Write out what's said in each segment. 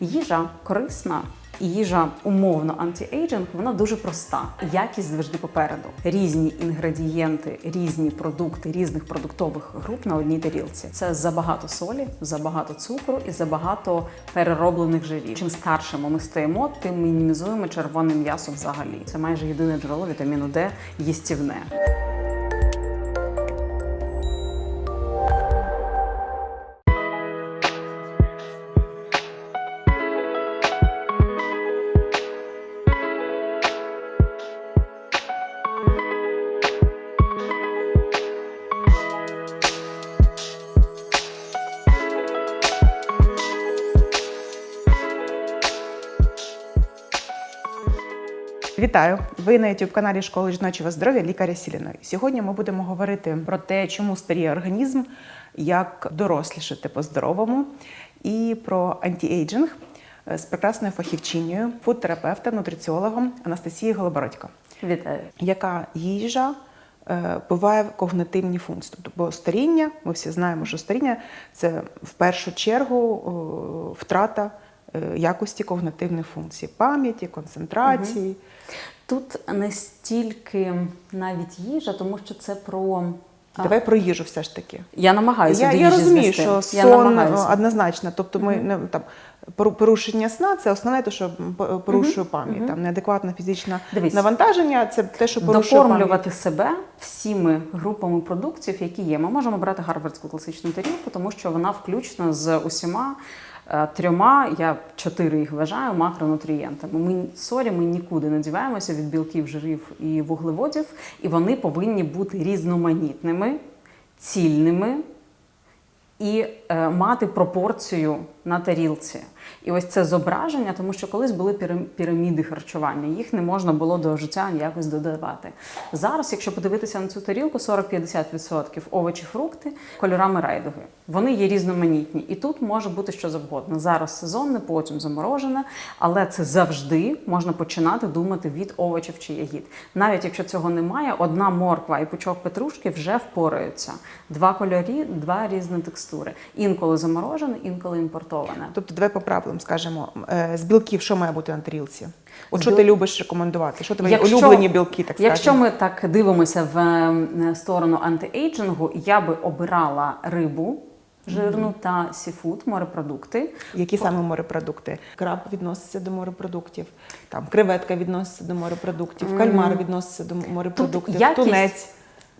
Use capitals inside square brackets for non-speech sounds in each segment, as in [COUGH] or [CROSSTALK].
Їжа корисна. Їжа умовно антиейджинг, вона дуже проста. Якість завжди попереду. Різні інгредієнти, різні продукти різних продуктових груп на одній тарілці. Це забагато солі, забагато цукру і забагато перероблених жирів. Чим старшими ми стаємо, тим мінімізуємо червоне м'ясо взагалі. Це майже єдине джерело вітаміну Д їстівне. Вітаю! Ви на youtube каналі Школи жіночого здоров'я лікаря Сіліної. Сьогодні ми будемо говорити про те, чому старіє організм, як дорослішати по-здоровому, і про антіейджинг з прекрасною фахівчиною, фудтерапевтом, нутриціологом Анастасією Голобородько. Вітаю. Яка їжа е, впливає в когнитивні функції? Тобто, бо старіння, ми всі знаємо, що старіння це в першу чергу втрата якості когнитивних функцій, пам'яті, концентрації. Тут не стільки навіть їжа, тому що це про. Давай про їжу все ж таки. Я намагаюся Я, до я розумію, звести. що сон е, однозначно. Тобто, ми не там пору- порушення сна це основне, те, що п- порушує пам'ять. Там неадекватне фізичне Дивись. навантаження це те, що порушує пам'ять. Себе всіми групами продуктів, які є. Ми можемо брати гарвардську класичну тарілку, тому що вона включна з усіма е, трьома, я чотири їх вважаю, макронутрієнтами. Ми сорі, ми нікуди не діваємося від білків, жирів і вуглеводів, і вони повинні бути різноманітними, цільними і е, мати пропорцію на тарілці. І ось це зображення, тому що колись були пірам- піраміди харчування, їх не можна було до життя якось додавати. Зараз, якщо подивитися на цю тарілку, 40-50% овочі, фрукти кольорами райдуги. Вони є різноманітні, і тут може бути що завгодно. Зараз сезонне, потім заморожене, але це завжди можна починати думати від овочів чи ягід. Навіть якщо цього немає, одна морква і пучок петрушки вже впораються. Два кольорі, два різні текстури. Інколи заморожене, інколи імпортоване. Тобто, давай по правилам скажемо, е, з білків що має бути на тарілці? От що біл- ти любиш рекомендувати? Що твої Якщо- улюблені білки, так Якщо скажемо? ми так дивимося в е, сторону антиейджингу, я би обирала рибу жирну та сіфуд, морепродукти. Які саме морепродукти? Краб відноситься до морепродуктів, там креветка відноситься до морепродуктів, кальмар відноситься до морепродуктів, якість- тунець.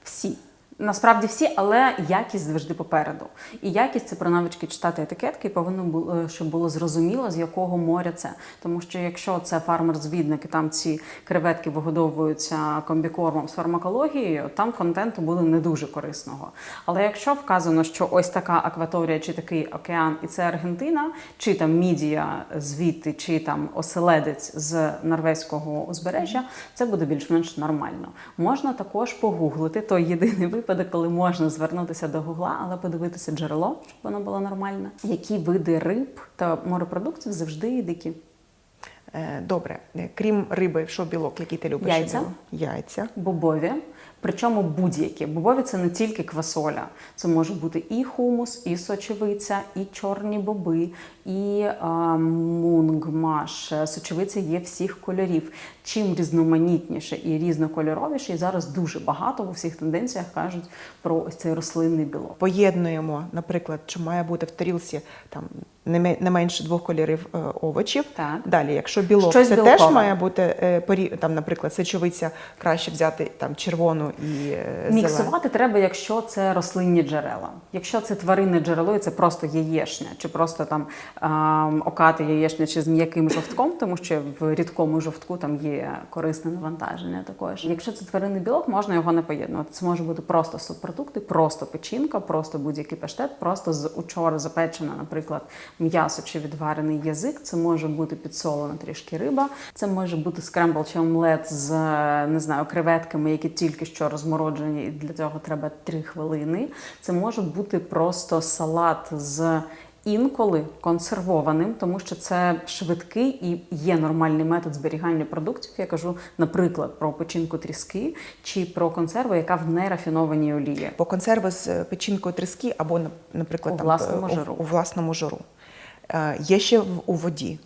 Всі. Насправді всі, але якість завжди попереду. І якість це про навички читати етикетки, і повинно було, щоб було зрозуміло, з якого моря це. Тому що якщо це фармер-звідник, і там ці креветки вигодовуються комбікормом з фармакологією, там контенту буде не дуже корисного. Але якщо вказано, що ось така акваторія чи такий океан, і це Аргентина, чи там мідія звідти, чи там оселедець з норвезького узбережжя, це буде більш-менш нормально. Можна також погуглити той єдиний випадок, коли можна звернутися до гугла, але подивитися джерело, щоб воно було нормальне. Які види риб та морепродуктів завжди дикі. Е, Добре, Е, крім риби, що білок, який ти любиш? Яйця. Яйця. Бобові. Причому будь-які. Бобові це не тільки квасоля, це може бути і хумус, і сочевиця, і чорні боби, і а, мунгмаш. Сочевиця є всіх кольорів. Чим різноманітніше і різнокольоровіше, і зараз дуже багато у всіх тенденціях кажуть про ось цей рослинний білок. Поєднуємо, наприклад, що має бути в тарілці там не не менше двох кольорів е, овочів. Так. Далі, якщо білок, Щось це білкове. теж має бути е, порі- там, наприклад, сечовиця краще взяти там червону і е, зелену. Міксувати треба, якщо це рослинні джерела. Якщо це тваринне джерело, і це просто яєшня, чи просто там ем, окати яєшня, чи з м'яким жовтком, тому що в рідкому жовтку там є корисне навантаження. Також, якщо це тваринний білок, можна його не поєднувати. Це може бути просто субпродукти, просто печінка, просто будь-який паштет, просто з учора запечена, наприклад, м'ясо чи відварений язик. Це може бути підсолена трішки риба. Це може бути скрембл чи омлет з не знаю креветками, які тільки що розмороджені, і для цього треба 3 хвилини. Це може бути просто салат з. Інколи консервованим, тому що це швидкий і є нормальний метод зберігання продуктів. Я кажу, наприклад, про печінку тріски чи про консерву, яка в нерафінованій олії. По консерви з е, печінкою тріски або, на- наприклад, У там, власному е, у- жиру. У, власному жиру. Е, Є ще в- у воді.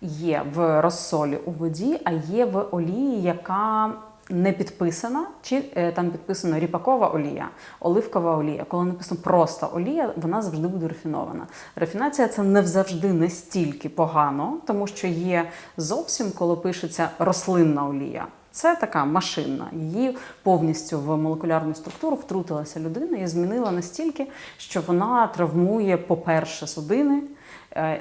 Є в розсолі у воді, а є в олії, яка не підписана, чи е, там підписано ріпакова олія, оливкова олія. Коли написано просто олія, вона завжди буде рафінована. Рафінація це не завжди настільки погано, тому що є зовсім, коли пишеться рослинна олія. Це така машинна. Її повністю в молекулярну структуру втрутилася людина і змінила настільки, що вона травмує, по-перше, судини,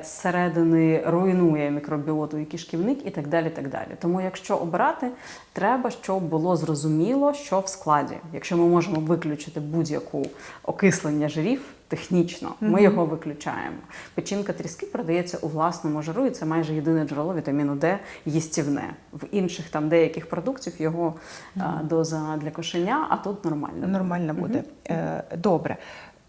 зсередини руйнує мікробіоту і кишківник і так далі. так далі. Тому, якщо обирати, треба, щоб було зрозуміло, що в складі. Якщо ми можемо виключити будь-яку окислення жирів. Технічно ми його виключаємо. Печінка тріски продається у власному жиру, і це майже єдине джерело вітаміну Д їстівне. В інших там деяких продуктів його а, доза для кошеня, а тут нормально. Нормально буде. Е, Добре.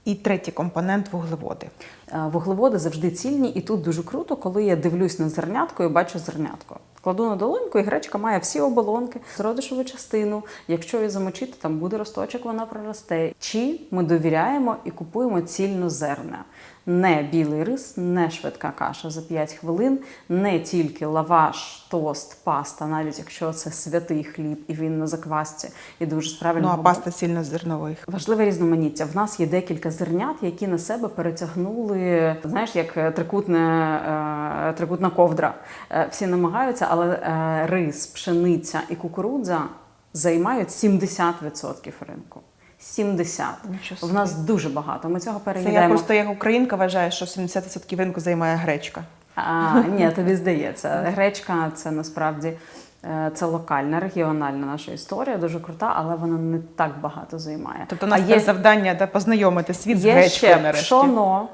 І третій компонент вуглеводи. Е, Вуглеводи завжди цільні, і тут дуже круто, коли я дивлюсь на зернятко і бачу зернятко. Кладу на долоньку, і гречка має всі оболонки, зародишову частину. Якщо її замочити, там буде росточок, вона проросте. Чи ми довіряємо і купуємо цільнозерне? Не білий рис, не швидка каша за 5 хвилин, не тільки лаваш, тост, паста, навіть якщо це святий хліб і він на заквасці і дуже з Ну, а паста цільнозернових. Важливе різноманіття. В нас є декілька зернят, які на себе перетягнули, знаєш, як е, трикутне, е, трикутна ковдра. Е, Всі намагаються, але рис, пшениця і кукурудза займають 70% ринку. 70. В нас дуже багато. Ми цього Це я просто як українка вважаю, що 70% ринку займає гречка. А, ні, тобі здається. [LAUGHS] Гречка це насправді е, це локальна, регіональна наша історія, дуже крута, але вона не так багато займає. Тобто у нас а є завдання да, познайомити світ з є гречкою ще нарешті. пшоно,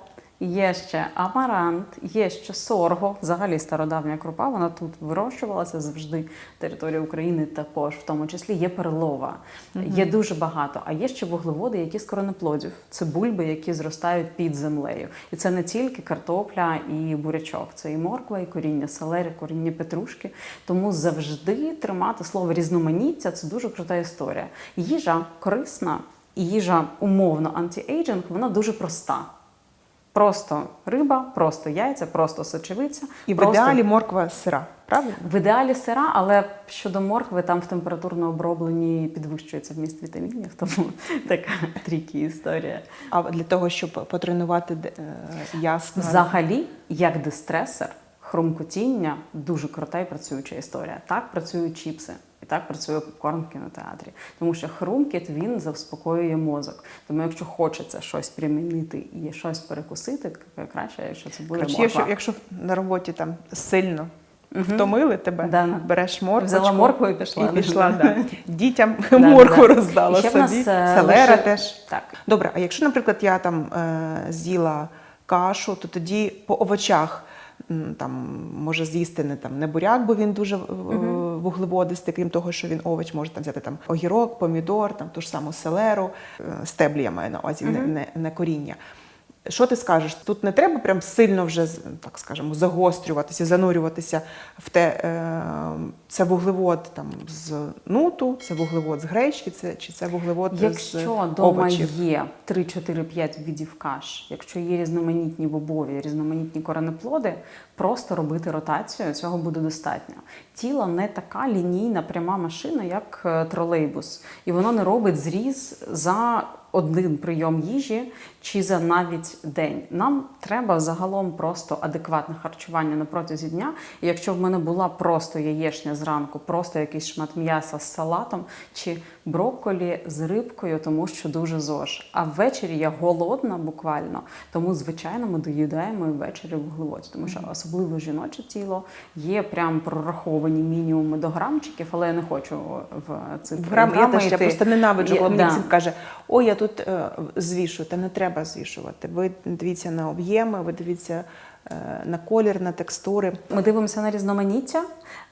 є ще амарант, є ще сорго, взагалі стародавня крупа, вона тут вирощувалася завжди територія України також, в тому числі є перлова. Є дуже багато. А є ще вуглеводи, які з коренеплодів. Це бульби, які зростають під землею. І це не тільки картопля і бурячок, це і морква, і коріння селери, коріння петрушки. Тому завжди тримати слово різноманіття це дуже крута історія. Їжа корисна, і їжа умовно антиейджинг, вона дуже проста. Просто риба, просто яйця, просто сочевиця. І в ідеалі морква сира, правильно? В ідеалі сира, але щодо моркви, там в температурно обробленні підвищується вміст вітамінів, тому [LAUGHS] така трікі історія. А для того, щоб потренувати е, ясно. Взагалі, як дистресер, хрумкотіння дуже крута і працююча історія. Так працюють чіпси. І так працює попкорн в кінотеатрі, тому що хрумкіт він заспокоює мозок. Тому, якщо хочеться щось примінити і щось перекусити, краще, якщо це буде морква. якщо, якщо на роботі там сильно втомили тебе, Да. береш моркву. Взяла моркву і пішла. І пішла, да. [LAUGHS] Дітям Да, [LAUGHS] моркву да. роздала І ще в собі. нас, е, Селера лише- теж. Так. Добре, а якщо, наприклад, я там е, з'їла кашу, то тоді по овочах там може з'їсти не там не буряк, бо він дуже е, вуглеводистий, крім того, що він овоч, може там взяти там огірок, помідор, там ту ж саму селеру, е, стеблі я маю на увазі, не, не, не коріння. Що ти скажеш? Тут не треба прям сильно вже так скажемо загострюватися, занурюватися в те, е, це вуглевод там з нуту, це вуглевод з гречки, це чи це вуглевод з Якщо вдома є 3, 4, 5 видів каш, якщо є різноманітні бобові, різноманітні коренеплоди, просто робити ротацію, цього буде достатньо. Тіло не така лінійна пряма машина, як е, тролейбус, і воно не робить зріз за один прийом їжі чи за навіть день. Нам треба загалом просто адекватне харчування на протязі дня. І якщо в мене була просто яєшня зранку, просто якийсь шмат м'яса з салатом чи брокколі з рибкою, тому що дуже ЗОЖ. А ввечері я голодна буквально. Тому, звичайно, ми доїдаємо і ввечері вуглеводів, тому що особливо жіноче тіло є прям прораховані мінімуми до грамчиків, але я не хочу в цифри. Грам, я теж я просто ненавиджу, коли мені да. каже, ой, я тут е, звішую, та не треба звішувати. Ви дивіться на об'єми, ви дивіться е, на колір, на текстури. Ми дивимося на різноманіття,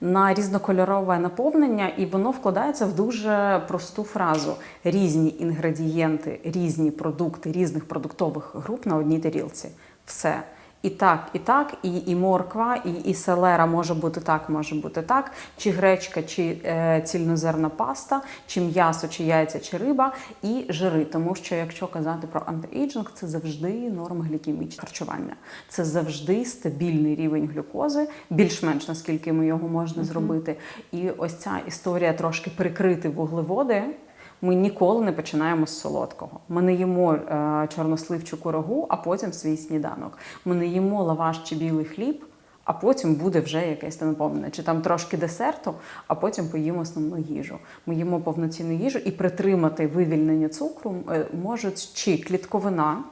на різнокольорове наповнення, і воно вкладається в дуже просту фразу: різні інгредієнти, різні продукти різних продуктових груп на одній тарілці. Все. І так, і так, і, і морква, і, і селера може бути так, може бути так, чи гречка, чи е, цільнозерна паста, чи м'ясо, чи яйця, чи риба, і жири. Тому що якщо казати про антиейджинг, це завжди норма глікемічного харчування. Це завжди стабільний рівень глюкози, більш-менш наскільки ми його можна зробити. І ось ця історія трошки прикрити вуглеводи. Ми ніколи не починаємо з солодкого. Ми не їмо е, чорносливчу курагу, а потім свій сніданок. Ми не їмо лаваш чи білий хліб, а потім буде вже якесь там наповнене. Чи там трошки десерту, а потім поїмо основну їжу. Ми їмо повноцінну їжу і притримати вивільнення цукру е, можуть чи клітковина.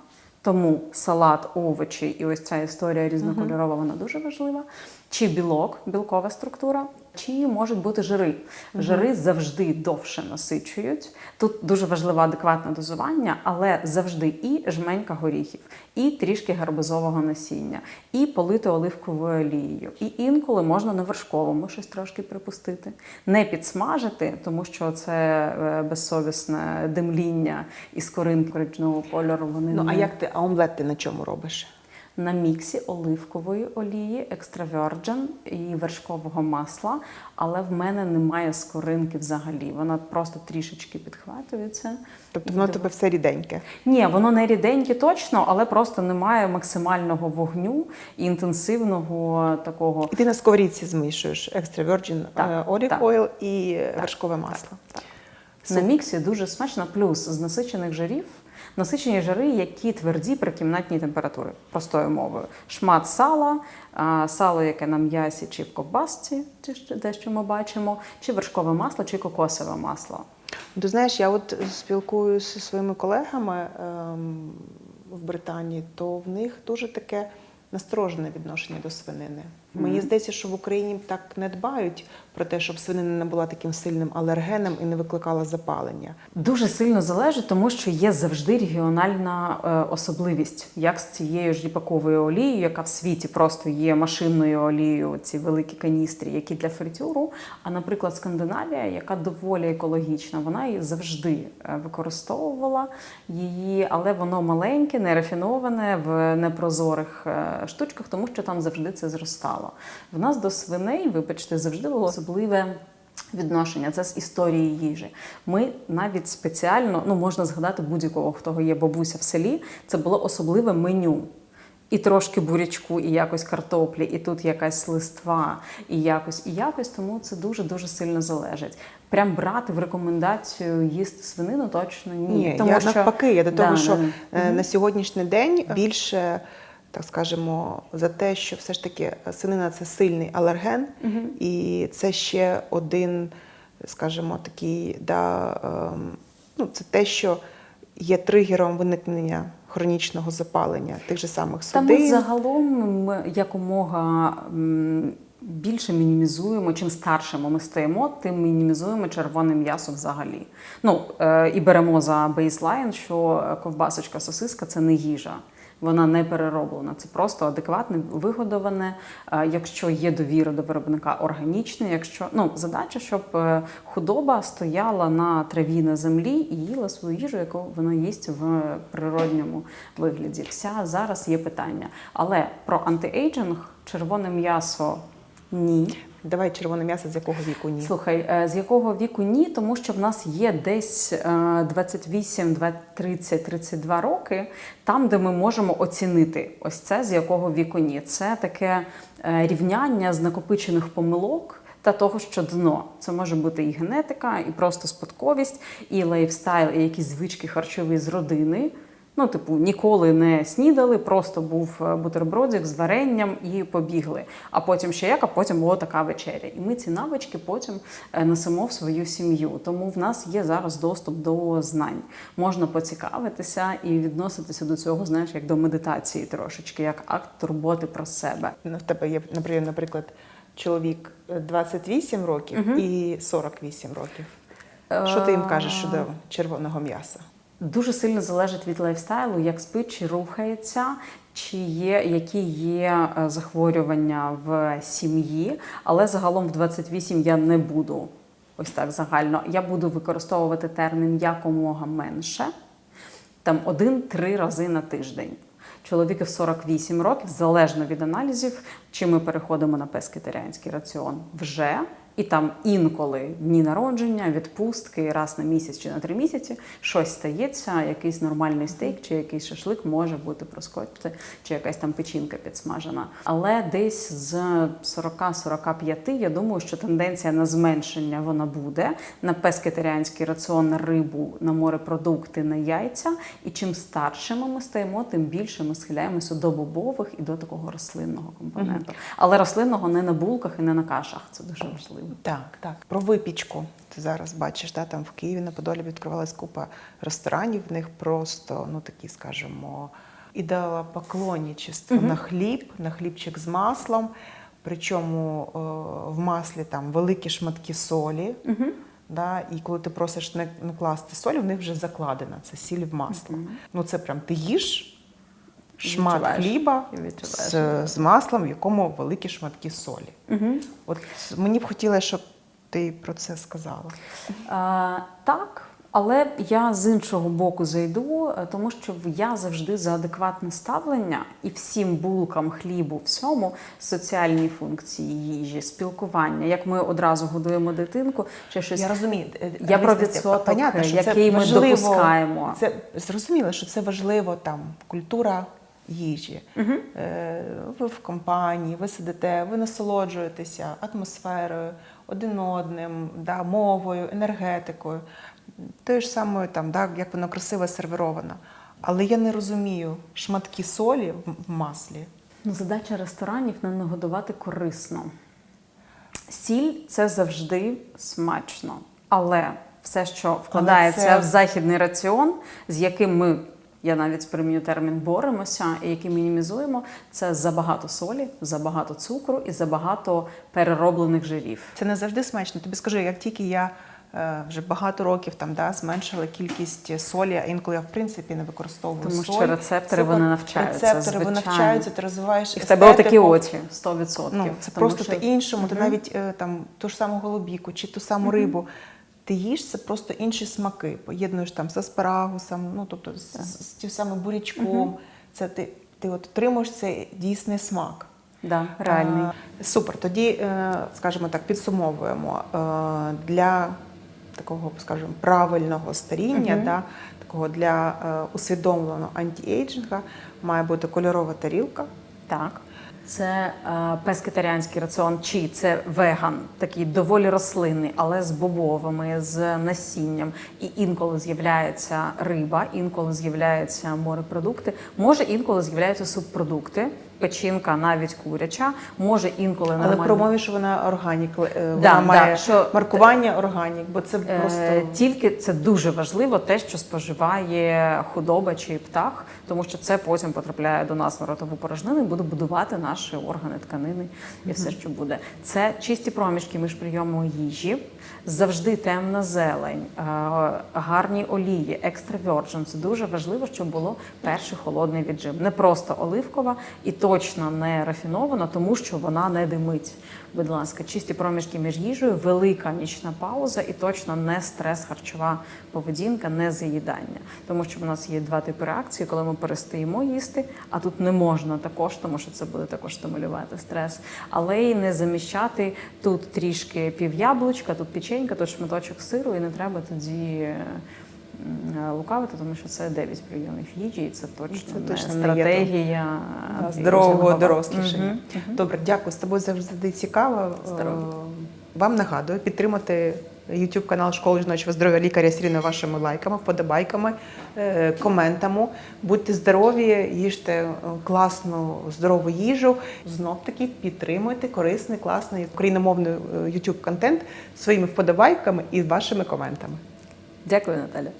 Тому салат, овочі і ось ця історія різнокольорова, вона дуже важлива. Чи білок, білкова структура, чи можуть бути жири. Жири завжди довше насичують. Тут дуже важливе адекватне дозування, але завжди і жменька горіхів, і трішки гарбузового насіння, і полити оливковою олією. І інколи можна на вершковому щось трошки припустити. Не підсмажити, тому що це е, безсовісне димління із корин коричневого кольору. Вони Ну а як ти а омлет ти на чому робиш? На міксі оливкової олії, екстра virgin і вершкового масла, але в мене немає скоринки взагалі. Вона просто трішечки підхватується. Тобто воно тебе все ріденьке. Ні, воно не ріденьке точно, але просто немає максимального вогню і інтенсивного такого. І ти на сковорідці змішуєш екстра virgin Так, е, так. і вершкове масло. Так. Супер. На міксі дуже смачно, плюс з насичених жирів. Насичені жири, які тверді при кімнатній температурі, простою мовою. Шмат сала, сало, яке на м'ясі чи в ковбасці, ще дещо ми бачимо, чи вершкове масло, чи кокосове масло. Ти знаєш, я от спілкуюся зі своїми колегами ем, в Британії, то в них дуже таке насторожене відношення до свинини. Мені здається, що в Україні так не дбають про те, щоб свинина не була таким сильним алергеном і не викликала запалення. Дуже сильно залежить, тому що є завжди регіональна е, особливість, як з цією ж ріпаковою олією, яка в світі просто є машинною олією, ці великі каністрі, які для фритюру. А, наприклад, Скандинавія, яка доволі екологічна, вона її завжди е, використовувала її, але воно маленьке, нерафіноване в непрозорих е, штучках, тому що там завжди це зростало. В нас до свиней, вибачте, завжди було особливе. Відношення це з історії їжі. Ми навіть спеціально, ну можна згадати будь-якого, хто є бабуся в селі. Це було особливе меню. І трошки бурячку, і якось картоплі, і тут якась листва, і якось, і якось. Тому це дуже дуже сильно залежить. Прям брати в рекомендацію їсти свинину точно ні. Ні, тому я що навпаки, я до Да, того, що да, да. е, на сьогоднішній день більше, так скажемо, за те, що все ж таки свинина це сильний алерген, і це ще один, скажімо, такий, да, ем, ну, це те, що є тригером виникнення хронічного запалення тих же самих Та ми загалом ми якомога м, більше мінімізуємо, чим старшими ми стаємо, тим мінімізуємо червоне м'ясо взагалі. Ну е, і беремо за бейслайн, що ковбасочка, сосиска це не їжа. Вона не перероблена, це просто адекватне, вигодоване. Е, Якщо є довіра до виробника органічне, якщо ну задача, щоб е, худоба стояла на траві на землі і їла свою їжу, яку вона їсть в природньому вигляді. Вся зараз є питання. Але про антиейджинг, червоне м'ясо ні. Давай червоне м'ясо з якого віку ні. Слухай, е, з якого віку ні, тому що в нас є десь е, 28, 30, 32 роки, там, де ми можемо оцінити ось це, з якого віку ні. Це таке е, рівняння з накопичених помилок. Та того, що дно це може бути і генетика, і просто спадковість, і лайфстайл, і якісь звички харчові з родини. Ну, типу, ніколи не снідали, просто був е, бутербродик з варенням і побігли. А потім ще як, а потім була така вечеря. І ми ці навички потім е, несемо в свою сім'ю. Тому в нас є зараз доступ до знань. Можна поцікавитися і відноситися до цього, знаєш, як до медитації трошечки, як акт турботи про себе. Ну, В тебе є, наприклад, наприклад, чоловік е, 28 років і 48 років. Що ти їм кажеш щодо червоного м'яса? Дуже сильно залежить від лайфстайлу, як спить, чи рухається, чи є які є е, захворювання в сім'ї. Але загалом в 28 я не буду ось так загально. Я буду використовувати термін якомога менше, там один-три рази на тиждень. чоловіки в 48 років, залежно від аналізів, чи ми переходимо на пескетаріанський раціон вже. І там інколи дні народження, відпустки раз на місяць чи на три місяці щось стається, якийсь нормальний стейк чи якийсь шашлик може бути проскочити, чи якась там печінка підсмажена. Але десь з 40-45 я думаю, що тенденція на зменшення вона буде на пескетаріанський раціон, на рибу, на морепродукти, на яйця. І чим старшими ми стаємо, тим більше ми схиляємося до бобових і до такого рослинного компоненту. Але рослинного не на булках і не на кашах. Це дуже важливо. Так, так. Про випічку. Ти зараз бачиш, да, там в Києві на Подолі відкривалась купа ресторанів. В них просто, ну такі, скажімо, ідеалопоклонничество на хліб, на хлібчик з маслом. Причому е, в маслі там великі шматки солі. Да, і коли ти просиш не, не класти соль, в них вже закладена. Це сіль в масло. Ну це прям ти їш шмат Відчуваєш. хліба відчуваєш, з, з маслом, в якому великі шматки солі. Угу. От мені б хотілося, щоб ти про це сказала. А, так, але я з іншого боку зайду, е, тому що я завжди за адекватне ставлення і всім булкам хлібу, всьому соціальні функції їжі, спілкування. Як ми одразу годуємо дитинку, чи щось Я розумію. е, Я про відсоток, Понятно, що це який ми важливо. допускаємо. Це зрозуміло, що це важливо там культура їжі. Е, Ви в компанії, ви сидите, ви насолоджуєтеся атмосферою, один одним, да, мовою, енергетикою, тою ж самою, там, да, як воно красиво сервіровано. Але я не розумію шматки солі в маслі. Ну, задача ресторанів не нагодувати корисно. Сіль це завжди смачно. Але все, що вкладається це- в західний раціон, з яким ми, я навіть спрямую термін, боремося, і який мінімізуємо, це забагато солі, забагато цукру і забагато перероблених жирів. Це не завжди смачно. Тобі скажу, як тільки я е, вже багато років там да, зменшила кількість солі, а інколи я в принципі не використовую Тому соль. що рецептори, Це вони навчаються, Рецептори вони навчаються, ти розвиваєш І в тебе отакі очі 100%. Ну, це Тому просто що- ти іншому, ти навіть е, там ту ж саму голубіку чи ту саму рибу. Ти їш це просто інші смаки. Поєднуєш там з аспарагусом, ну тобто з, з, з тим самим бурячком. Це ти, ти от отримуєш цей дійсний смак. Да, реальний. А, Супер. Тоді, е, скажімо так, підсумовуємо Е, для такого, скажімо, правильного старіння, Мгм. да, такого для е, усвідомленого антіейджинга має бути кольорова тарілка. Так. Це е, пескетаріанський раціон, чи це веган, такий доволі рослинний, але з бобовими, з насінням. І інколи з'являється риба, інколи з'являються морепродукти, може інколи з'являються субпродукти, печінка, навіть куряча, може інколи Але нормально. про мові, що вона органік, е, Да, вона да, що- маркування органік, бо це Е, просто Тільки це дуже важливо, те, що споживає худоба чи птах, тому що це потім потрапляє до нас на ротову порожнину і буде будувати наші органи, тканини і все, що буде. Це чисті проміжки між прийомом їжі, завжди темна зелень, е, гарні олії, екстра virgin. Це дуже важливо, щоб було перший холодний віджим. Не просто оливкова і точно не рафінована, тому що вона не димить. Будь ласка, чисті проміжки між їжею, велика нічна пауза і точно не стрес, харчова поведінка, не заїдання. Тому що в нас є два типи реакції, коли ми перестаємо їсти, а тут не можна також, тому що це буде також стимулювати стрес. Але й не заміщати тут трішки пів'яблучка, тут печенька, тут шматочок сиру, і не треба тоді. М, Лукавити, тому що це 9 прийомів їжі, і це точно, Це точно не стратегія да, е, здорового дорослішання. Мгм. Добре, дякую. З тобою завжди цікаво. Здоров'я. Е, Вам нагадую підтримати YouTube канал Школи жіночого здоров'я лікаря Сіріни вашими лайками, вподобайками, е, коментами. Будьте здорові, їжте е, класну здорову їжу. Знов таки підтримуйте корисний, класний україномовний е, YouTube контент своїми вподобайками і вашими коментами. Дякую, Наталя.